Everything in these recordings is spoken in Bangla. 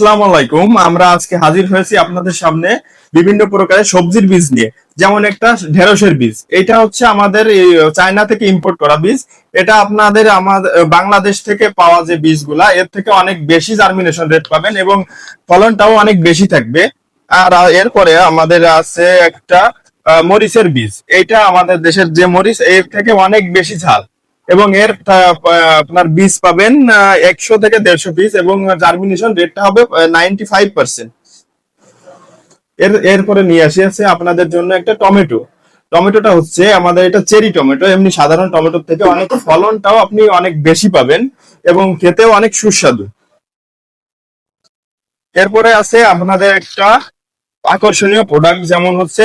আসসালামু আলাইকুম। আমরা আজকে হাজির হয়েছি আপনাদের সামনে বিভিন্ন প্রকারের সবজির বীজ নিয়ে। যেমন একটা ঢেঁড়সের বীজ। এটা হচ্ছে আমাদের চায়না থেকে ইম্পোর্ট করা বীজ। এটা আপনাদের আমাদের বাংলাদেশ থেকে পাওয়া যে বীজগুলা, এর থেকে অনেক বেশি জার্মিনেশন রেট পাবেন এবং ফলনটাও অনেক বেশি থাকবে। আর এরপরে আমাদের আছে একটা মরিচের বীজ। এটা আমাদের দেশের যে মরিচ, এর থেকে অনেক বেশি ঝাল। এবং এর আপনার বীজ পাবেন একশো থেকে দেড়শো পিস এবং জার্মিনেশন রেটটা হবে নাইনটি ফাইভ পার্সেন্ট এর, এরপরে নিয়ে আসি আছে আপনাদের জন্য একটা টমেটো। টমেটোটা হচ্ছে আমাদের এটা চেরি টমেটো, এমনি সাধারণ টমেটোর থেকে অনেক ফলনটাও আপনি অনেক বেশি পাবেন এবং খেতেও অনেক সুস্বাদু। এরপরে আছে আপনাদের একটা আকর্ষণীয় প্রোডাক্ট যেমন হচ্ছে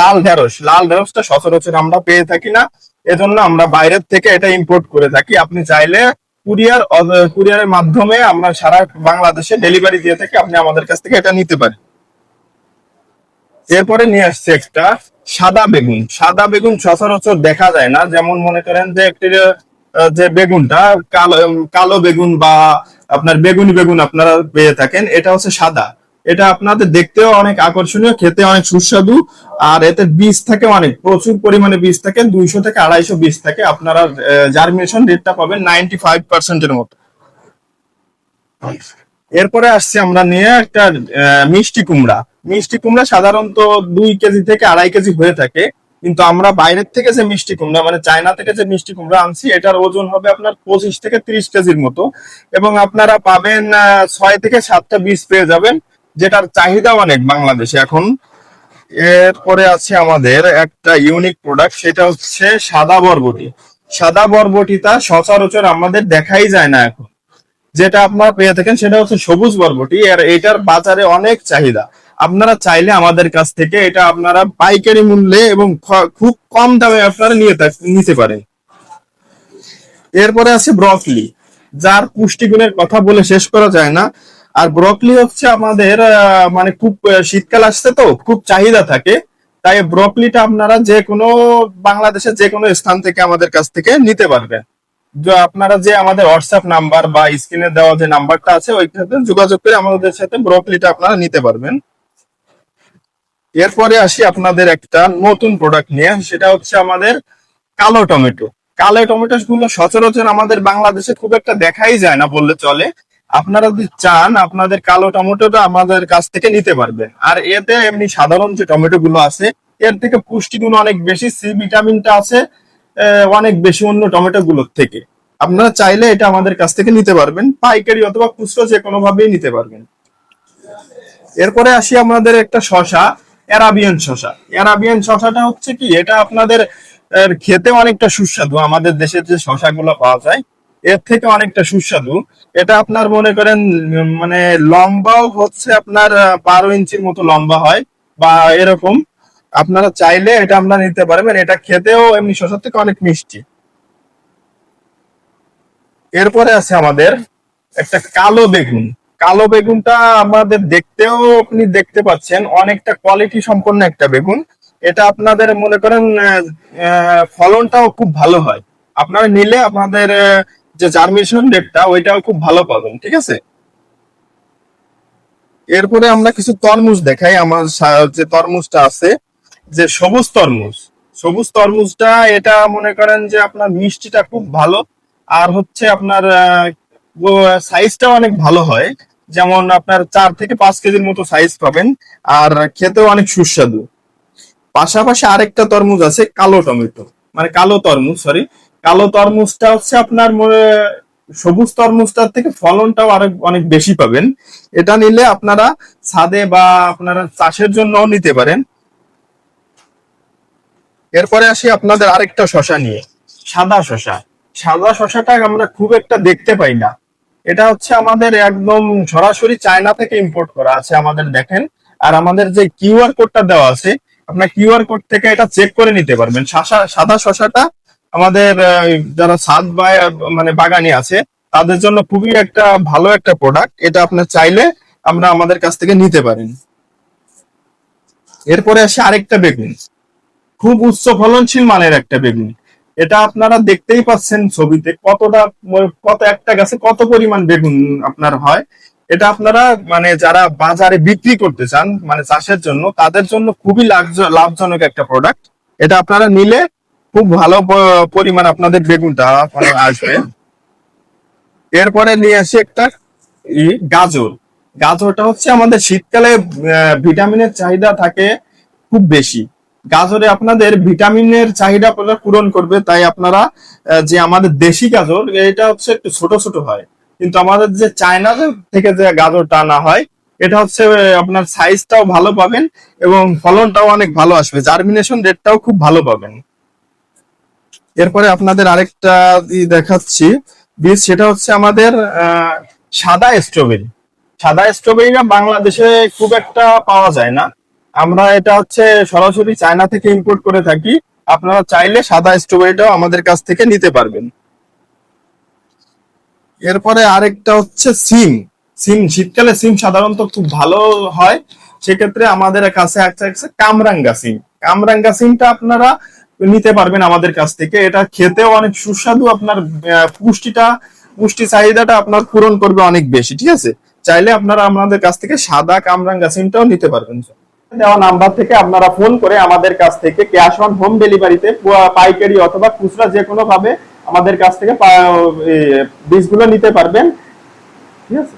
লাল ঢেঁড়স। লাল ঢেঁড়সটা সচরাচর আমরা পেয়ে থাকি না। এজন্য আমরা বাইরের থেকে এটা ইম্পোর্ট করে থাকি। আপনি চাইলে কুরিয়ার কুরিয়ারের মাধ্যমে আমরা সারা বাংলাদেশে ডেলিভারি দিয়ে থাকি আপনি আমাদের কাছ থেকে এটা নিতে পারেন। এরপরে নিয়ে আসছে একটা সাদা বেগুন। সাদা বেগুন সচরাচর দেখা যায় না। যেমন মনে করেন যে একটি যে বেগুনটা কালো কালো বেগুন বা আপনার বেগুনি বেগুন আপনারা পেয়ে থাকেন, এটা হচ্ছে সাদা। এটা আপনাদের দেখতেও অনেক আকর্ষণীয়, খেতে অনেক সুস্বাদু, আর এতে বীজ থাকে অনেক, প্রচুর পরিমাণে বীজ থাকে, দুইশো থেকে আড়াইশো বীজ থাকে। আপনারা জার্মিনেশন রেটটা পাবেন নাইনটি ফাইভ পার্সেন্টের মতো। এরপরে আসছে আমরা নিয়ে একটা মিষ্টি কুমড়া। মিষ্টি কুমড়া সাধারণত দুই কেজি থেকে আড়াই কেজি হয়ে থাকে, কিন্তু আমরা বাইরের থেকে যে মিষ্টি কুমড়া মানে চায়না থেকে যে মিষ্টি কুমড়া আনছি, এটার ওজন হবে আপনার পঁচিশ থেকে তিরিশ কেজির মতো, এবং আপনারা পাবেন ছয় থেকে সাতটা বীজ পেয়ে যাবেন। যেটার চাহিদা অনেক বাংলাদেশে এখন। এরপরে আছে আমাদের একটা ইউনিক প্রোডাক্ট সেটা হচ্ছে সাদা বরবটি। সাদা বরবটিটা সচরাচর আমাদের দেখাই যায় না এখন। যেটা আপনারা পেয়ে থাকেন সেটা হচ্ছে সবুজ বরবটি, আর এটার বাজারে অনেক চাহিদা। আপনারা চাইলে আমাদের কাছ থেকে এটা আপনারা পাইকারি মূল্যে এবং খুব কম দামে আপনারা নিয়ে নিতে পারেন। এরপরে আছে ব্রকলি যার পুষ্টিগুণের কথা বলে শেষ করা যায় না। আর ব্রকলি হচ্ছে আমাদের মানে খুব শীতকাল আসছে তো, খুব চাহিদা থাকে। তাই ব্রকলিটা আপনারা যে কোনো বাংলাদেশের যে কোনো স্থান থেকে আমাদের কাছ থেকে নিতে পারবেন। আপনারা যে আমাদের হোয়াটসঅ্যাপ নাম্বার বা স্ক্রিনে দেওয়া যে নাম্বারটা আছে ওইটাতে যোগাযোগ করে আমাদের সাথে ব্রকলিটা আপনারা নিতে পারবেন। এরপরে আসি আপনাদের একটা নতুন প্রোডাক্ট নিয়ে, সেটা হচ্ছে আমাদের কালো টমেটো। কালো টমেটো গুলো সচরাচর আমাদের বাংলাদেশে খুব একটা দেখাই যায় না বললে চলে। আপনারা যদি চান, আপনাদের কালো টমেটোটা আমাদের কাছ থেকে নিতে পারবেন। আর এতে এমনি সাধারণ যে টমেটো গুলো আছে, এর থেকে পুষ্টিগুণ অনেক বেশি, সি ভিটামিনটা আছে অনেক বেশি অন্য টমেটো গুলোর থেকে। আপনারা চাইলে এটা আমাদের কাছ থেকে নিতে পারবেন, পাইকারি অথবা খুচরো যে কোনো ভাবেই নিতে পারবেন। এরপরে আসি আমাদের একটা শশা অ্যারাবিয়ান শশা অ্যারাবিয়ান শশাটা হচ্ছে কি, এটা আপনাদের খেতে অনেকটা সুস্বাদু। আমাদের দেশের যে শশাগুলো পাওয়া যায় এর থেকে অনেকটা সুস্বাদু। এটা আপনার মনে করেন মানে লম্বাও হচ্ছে আপনার বারো ইঞ্চির মতো লম্বা হয় বা এরকম। আপনারা চাইলে এটা আপনারা নিতে পারবেন। এটা খেতেও এমনি শশার থেকে অনেক মিষ্টি। এরপরে আছে আমাদের একটা কালো বেগুন। কালো বেগুনটা আমাদের দেখতেও আপনি দেখতে পাচ্ছেন, অনেকটা কোয়ালিটি সম্পন্ন একটা বেগুন। এটা আপনাদের মনে করেন ফলনটাও খুব ভালো হয়। আপনারা নিলে আপনাদের যে জার্মিনেশন রেটটা ওইটাও খুব ভালো পাবেন, ঠিক আছে? এরপরে আমরা কিছু তরমুজ দেখাই, আমার যে তরমুজটা আছে, যে সবুজ তরমুজ। সবুজ তরমুজটা, এটা মনে করেন যে আপনার মিষ্টিটা খুব ভালো, আর হচ্ছে আপনার সাইজটা অনেক ভালো হয়। যেমন আপনার চার থেকে পাঁচ কেজির মতো সাইজ পাবেন, আর খেতেও অনেক সুস্বাদু। পাশাপাশি আরেকটা তরমুজ আছে, কালো টমেটো। মানে কালো তরমুজ সরি কালো তরমুজটা হচ্ছে আপনার সবুজ তরমুজটার থেকে ফলনটাও আরেক, অনেক বেশি পাবেন। এটা নিলে আপনারা ছাদে বা আপনারা চাষের জন্য নিতে পারেন। এরপরে আসি আপনাদের আরেকটা শশা নিয়ে। সাদা শশা। সাদা শশাটা আমরা খুব একটা দেখতে পাই না। এটা হচ্ছে আমাদের একদম সরাসরি চায়না থেকে ইম্পোর্ট করা আছে আমাদের দেখেন। আর আমাদের যে কিউআর কোডটা দেওয়া আছে, আপনার কিউআর কোড থেকে এটা চেক করে নিতে পারবেন। সাদা শশাটা আমাদের যারা ছাদ বা মানে বাগানি আছে, তাদের জন্য খুবই একটা ভালো একটা প্রোডাক্ট এটা আপনার চাইলে আমরা আমাদের কাছ থেকে নিতে পারেন। এরপরে আসে আরেকটা বেগুন। খুব উচ্চ ফলনশীল মানের একটা বেগুন। এটা আপনারা দেখতেই পাচ্ছেন ছবিতে কতটা, কত একটা গাছে কত পরিমাণ বেগুন আপনার হয়। এটা আপনারা মানে যারা বাজারে বিক্রি করতে চান মানে চাষের জন্য, তাদের জন্য খুবই লাভজ- লাভজনক একটা প্রোডাক্ট এটা আপনারা নিলে খুব ভালো পরিমাণ আপনাদের বেগুনটা মানে আসবে। এরপরে নিয়ে আসি একটা গাজর। গাজরটা হচ্ছে আমাদের শীতকালে ভিটামিনের চাহিদা থাকে খুব বেশি। গাজরে আপনাদের ভিটামিনের চাহিদা পূরণ করবে, তাই আপনারা যে আমাদের দেশি গাজর, এটা হচ্ছে একটু ছোট ছোট হয়। কিন্তু আমাদের যে চায়না থেকে যে গাজরটা আনা হয়, এটা হচ্ছে আপনার সাইজটাও ভালো পাবেন এবং ফলনটাও অনেক ভালো আসবে। জার্মিনেশন রেটটাও খুব ভালো পাবেন। এরপরে আপনাদের আরেকটা দেখাচ্ছি। বীজ সেটা হচ্ছে আমাদের সাদা স্ট্রবেরি সাদা স্ট্রবেরিটা বাংলাদেশে খুব একটা পাওয়া যায় না। আমরা এটা হচ্ছে সরাসরি চায়না থেকে ইম্পোর্ট করে থাকি। আপনারা চাইলে সাদা স্ট্রবেরিটাও আমাদের কাছ থেকে নিতে পারবেন। এরপরে আরেকটা হচ্ছে সিম। সিম, শীতকালে সিম সাধারণত খুব ভালো হয়। সেক্ষেত্রে আমাদের কাছে একটা কামরাঙ্গা সিম। কামরাঙ্গা সিমটা আপনারা নিতে পারবেন আমাদের কাছ থেকে। এটা খেতেও অনেক সুস্বাদু, আপনার পুষ্টিটা, পুষ্টি চাহিদাটা আপনার পূরণ করবে অনেক বেশি, ঠিক আছে? চাইলে আপনারা আমাদের কাছ থেকে সাদা কামরাঙ্গা সিমটাও নিতে পারবেন দেওয়া নাম্বার থেকে আপনারা ফোন করে আমাদের কাছ থেকে ক্যাশ অন হোম ডেলিভারিতে পাইকারি অথবা খুচরা যে কোনো ভাবে আমাদের কাছ থেকে বীজগুলো নিতে পারবেন, ঠিক আছে?